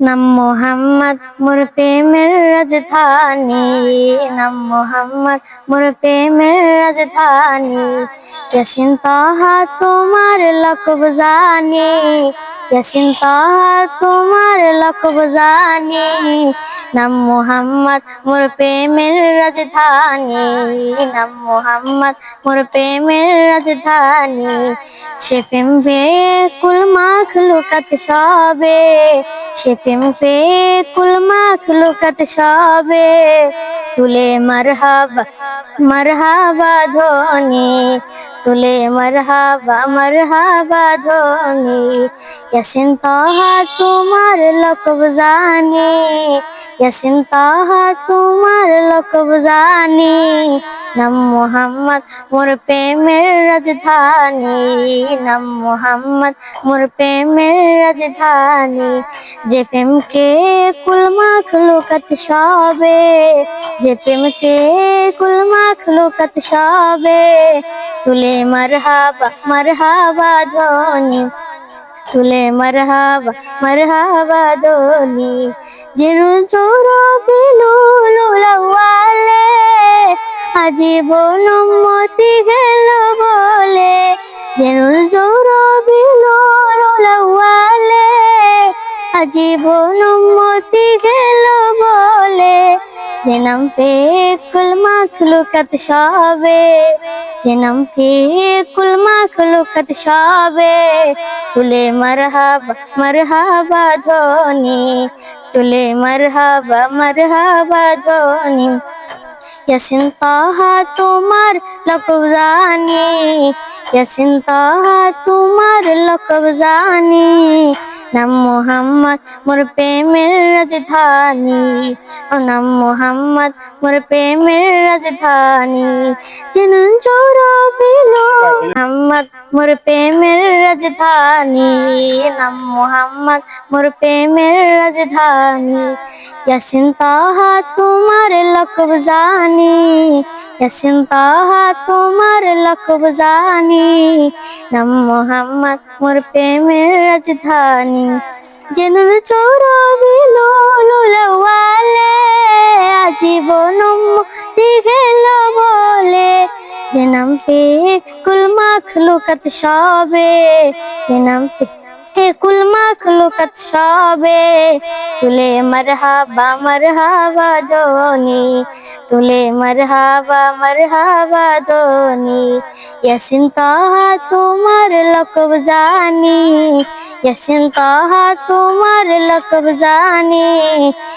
নাম মোহাম্মদ মোর প্রেমের রাজধানী। নাম মোহাম্মদ মোর প্রেমের রাজধানী। কেসিন তাহা তোমার লকব জানি। ইয়াসিন তাহা তোমার লকব জানি। নাম মোহাম্মদ মোর প্রেমের রাজধানী। নাম মোহাম্মদ মোর প্রেমের রাজধানী। সে প্রেম পেয়ে কুল মাখলুকাত সবে। সে প্রেম পেয়ে কুল মাখলুকাত সবে। তুলে মারহাবা মারহাবা ধ্বনি। তুলে মরহাবা মরহাবা ধ্বনি। ইয়াসিন তাহা তোমার লকব জানি ইয়াসিন তাহা তোমার লকব জানি। নাম মোহাম্মদ, মোর প্রেমের রাজধানী। নাম মোহাম্মদ, মোর প্রেমের রাজধানী। যে প্রেমকে কুল মাখলুকাত সবে, যে প্রেমকে কুল মাখলুকাত সবে। তুলে মারহাবা মারহাবা ধ্বনি তুলে মারহাবা মারহাবা ধ্বনি জিরু জোরা বিলুলাওয়ালে আজীবন মতি গেল বলে যেন জোর বিলুলাওয়ালে আজীবন মতি গেল বলে যে নাম পে কুল মাখলুকাত সবে, যে নাম পে কুল মাখলুকাত সবে। তুলে মারহাবা মারহাবা ধ্বনি তুলে মারহাবা মারহাবা ধ্বনি ইয়াসিন তাহা তোমার লকব জানি। ইয়াসিন তাহা তোমার লকব জানি। নাম মোহাম্মদ মোর প্রেমের রাজধানী। ও নাম মোহাম্মদ মোর প্রেমের রাজধানী। যেন জোরা বিলো মোর প্রেমের রাজধানী নাম মোহাম্মদ মোর প্রেমের রাজধানী ইয়াসিন তাহা তোমার লকব জানি ইয়াসিন তাহা তোমার লকব জানি নাম মোহাম্মদ মোর প্রেমের রাজধানী জেনুর চৌরা বিলোলাওয়ালে আজীবন মুক্তি গেল নাম পে কুল মাখলুকাত সবে। যে নাম পে হে কুল মাখলুকাত সবে। তুলে মারহাবা মারহাবা ধ্বনি তুলে মারহাবা মারহাবা ধ্বনি ইয়াসিন তাহা তোমার লকব জানি। ইয়াসিন তাহা তোমার লকব জানি।